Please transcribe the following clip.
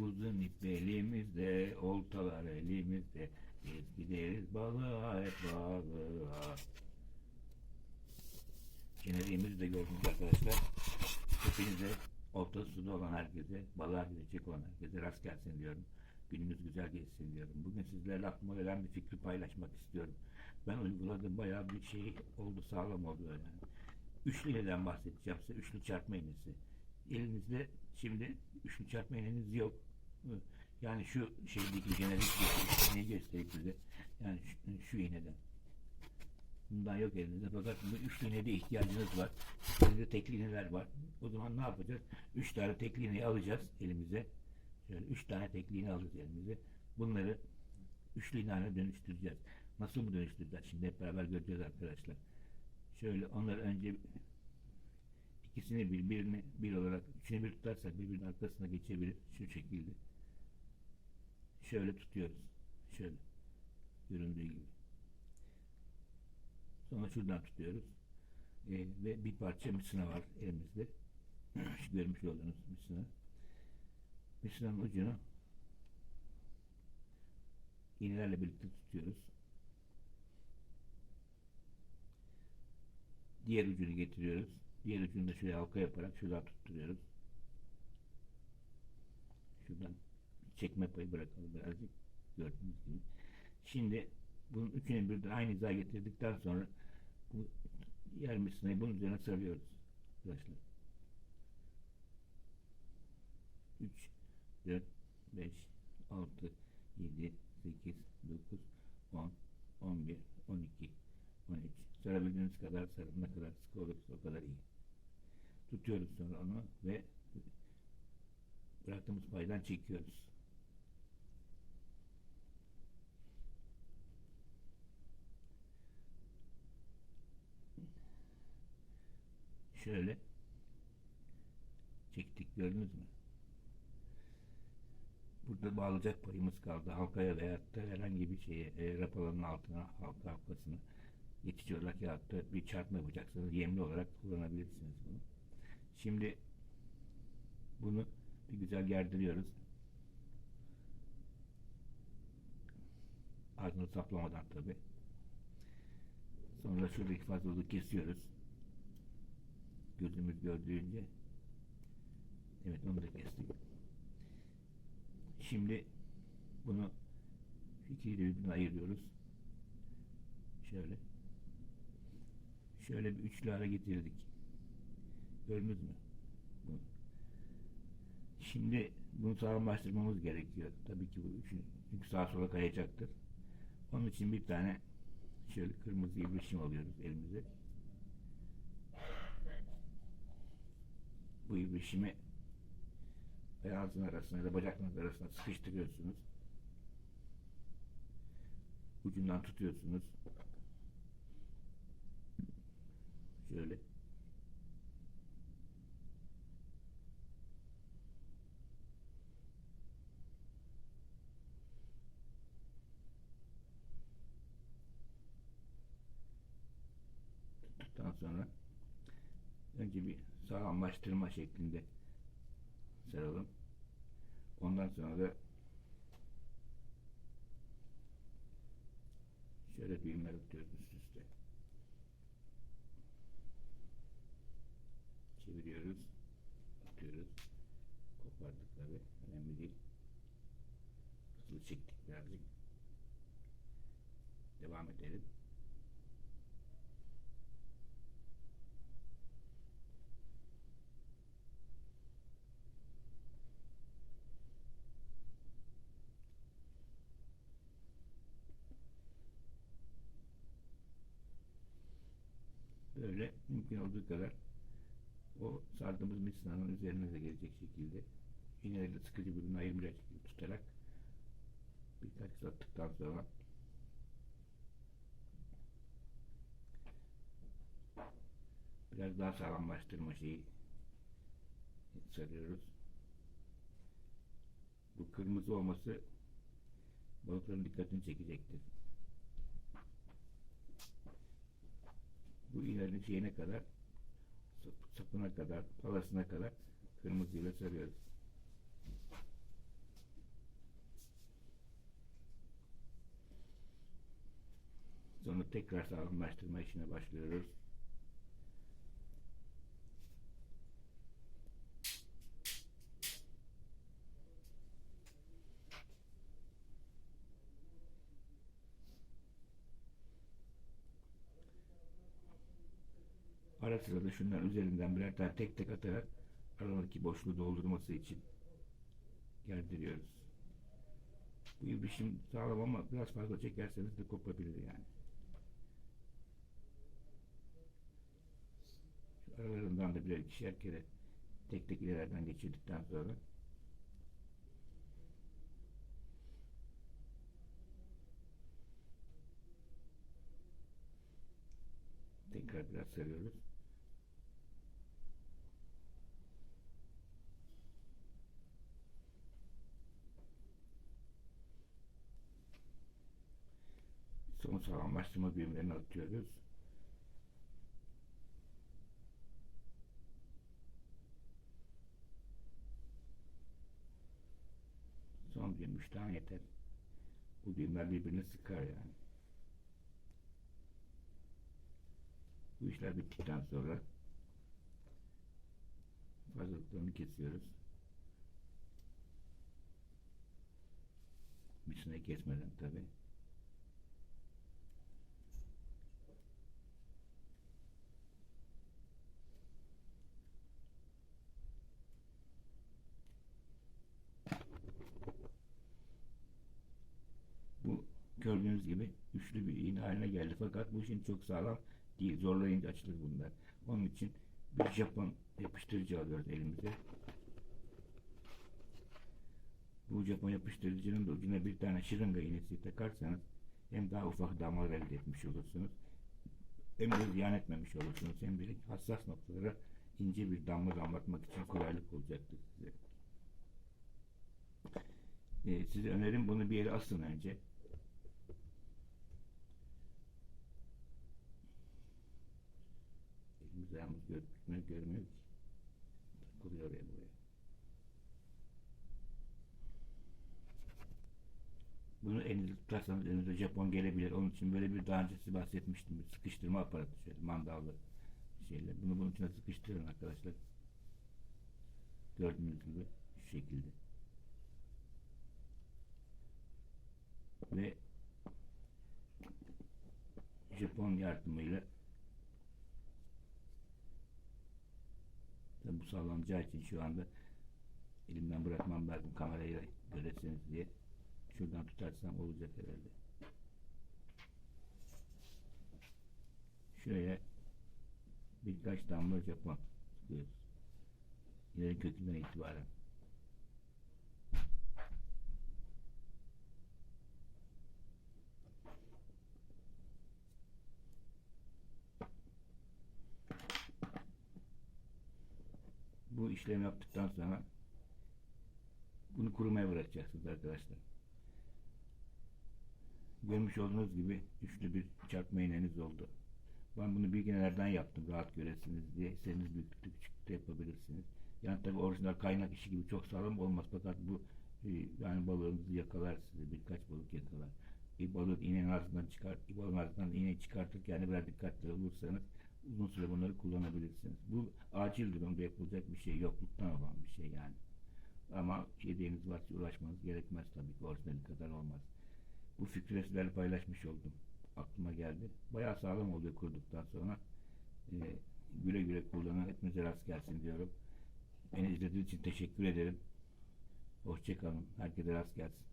Uzun ip elimizde, oltalar elimizde. Biz gideriz balığa hep balığa. Jeneriğimizi de gördünüz arkadaşlar. Hepinize orta suda olan herkese, balığa gidecek olan herkese rast gelsin diyorum. Gününüz güzel geçsin diyorum. Bugün sizlerle aklıma gelen bir fikri paylaşmak istiyorum. Ben uyguladım bayağı bir şey oldu, sağlam oldu yani. Üçlü iğneden bahsedeceğim size. Üçlü çarpma iğnesi. Elinizde şimdi üçlü çarpma iğneniz yok. Yani şu şeydeki jenerik iğneyi göstereyim size. Yani şu, şu iğneden. Bundan yok elinizde fakat bu üç iğnede ihtiyacınız var. Elinizde tekli iğneler var. O zaman ne yapacağız? Üç tane tekli iğneyi alacağız elimize. Şöyle üç tane tekli iğne alacağız elimize. Bunları üçlü iğne haline dönüştüreceğiz. Nasıl mı dönüştüreceğiz? Şimdi hep beraber göreceğiz arkadaşlar. Şöyle onları önce ikisini bir, birini bir olarak üçünü bir tutarsak birbirinin arkasına geçebilir. Şu şekilde. Şöyle tutuyoruz. Şöyle. Göründüğü gibi. Sonra şuradan tutuyoruz. Ee, ve bir parça misina var elimizde. Şu görmüş olduğunuz misina. Misinanın ucunu iğnelerle birlikte tutuyoruz. Diğer ucunu getiriyoruz. Diğer ucunu da şöyle halka yaparak şuradan tutturuyoruz. Şuradan çekme payı bırakalım birazcık. Gördüğünüz gibi. Şimdi bunun üçünü birden aynı hizaya getirdikten sonra bu yer misinayı bunun üzerine sarıyoruz. Arkadaşlar. 3 4 5 6 7 8 9 10 11 12 13 sarabildiğiniz kadar sarın ne kadar sık olursa o kadar iyi. Tutuyoruz sonra onu ve bıraktığımız paydan çekiyoruz. Şöyle çektik gördünüz mü? Burada bağlayacak payımız kaldı. Halkaya veya da herhangi bir şeye e, rapalanın altına halka halkasına geçici olarak ya da bir çarpma yapacaksanız yemli olarak kullanabilirsiniz bunu. Şimdi bunu bir güzel gerdiriyoruz. Ardını saplamadan tabi. Sonra şuradaki fazlalığı kesiyoruz. Gözümüz gördüğünce. Evet onu da kestik. Şimdi bunu ikiyle birbirine ayırıyoruz. Şöyle. Şöyle bir üçlü hale getirdik. Gördünüz mü? Bu. Şimdi bunu sağlamlaştırmamız gerekiyor. Tabii ki bu üçün, çünkü sağa sola kayacaktır. Onun için bir tane şöyle kırmızı ibrişim alıyoruz elimize. Bu ibrişimi ayağınızın arasına ya da bacaklarınız arasına sıkıştırıyorsunuz. Ucundan tutuyorsunuz. Şöyle. Tuttuktan sonra önce bir sağlamlaştırma şeklinde saralım. Ondan sonra da şöyle düğümler atıyoruz böyle mümkün olduğu kadar o sardığımız misinanın üzerine de gelecek şekilde iğneyle sıkıcı birbirine ayırmayacak şekilde tutarak birkaç sattıktan sonra biraz daha sağlamlaştırma şeyi sarıyoruz. Bu kırmızı olması balıkların dikkatini çekecektir. bu ilerleteyene kadar sapına kadar, palasına kadar kırmızıyla sarıyoruz. Sonra tekrar sağlamlaştırma işine başlıyoruz. Ara sıra da şunların üzerinden birer tane tek tek atarak aradaki boşluğu doldurması için gerdiriyoruz. Bu ibrişim sağlam ama biraz fazla çekerseniz de kopabilir yani. Şu aralarından da birer ikişer kere tek tek ileriden geçirdikten sonra tekrar biraz sarıyoruz. Son sağlamlaştırma düğümlerini atıyoruz. Son 3 tane yeter. Bu düğümler birbirini sıkar yani. Bu işler bittikten sonra fazlalıklarını kesiyoruz. Üstüne kesmeden tabi. Bu gördüğünüz gibi üçlü bir iğne haline geldi. Fakat bu işin çok sağlam değil. Zorlayınca açılır bunlar. Onun için bir Japon yapıştırıcı alıyoruz elimize. Bu Japon yapıştırıcının da ucuna bir tane şırınga iğnesi takarsanız hem daha ufak damar elde etmiş olursunuz. Hem de ziyan etmemiş olursunuz. Hem de hassas noktalara ince bir damla damlatmak için kolaylık olacaktır size. Ee, size önerim bunu bir yere asın önce. Elimiz ayağımız görmüyor, görmüyor ki. Takılıyor oraya buraya. Bunu elinizde tutarsanız elinize Japon gelebilir. Onun için böyle bir daha önce size bahsetmiştim. Bir sıkıştırma aparatı şöyle mandallı şeyler. Bunu bunun içine sıkıştırın arkadaşlar. Gördüğünüz gibi şu şekilde. Ve Japon yardımıyla bu sağlanacağı için şu anda elimden bırakmam lazım kamerayı göresiniz diye. Şuradan tutarsam olacak herhalde. Şöyle birkaç damla Japon sıkıyoruz. İleri kökünden itibaren. Bu işlemi yaptıktan sonra bunu kurumaya bırakacaksınız arkadaşlar. Görmüş olduğunuz gibi üçlü bir çarpma iğneniz oldu. Ben bunu bilgilerden yaptım rahat göresiniz diye. İstediğiniz büyüklükte küçüklükte yapabilirsiniz. Yani tabi orijinal kaynak işi gibi çok sağlam olmaz fakat bu e, yani balığınızı yakalar size birkaç balık yakalar. Bir balık iğnenin ağzından çıkar, bir balığın ağzından iğneyi çıkartırken yani biraz dikkatli olursanız uzun süre bunları kullanabilirsiniz. Bu acil durumda yapılacak bir şey yokluktan olan bir şey yani. Ama yediğiniz varsa uğraşmanız gerekmez tabii ki orijinali kadar olmaz. Bu fikri sizlerle paylaşmış oldum. Aklıma geldi. Bayağı sağlam oluyor kurduktan sonra. Ee, güle güle kullanan hepinize rast gelsin diyorum. Beni izlediğiniz için teşekkür ederim. Hoşçakalın. Herkese rast gelsin.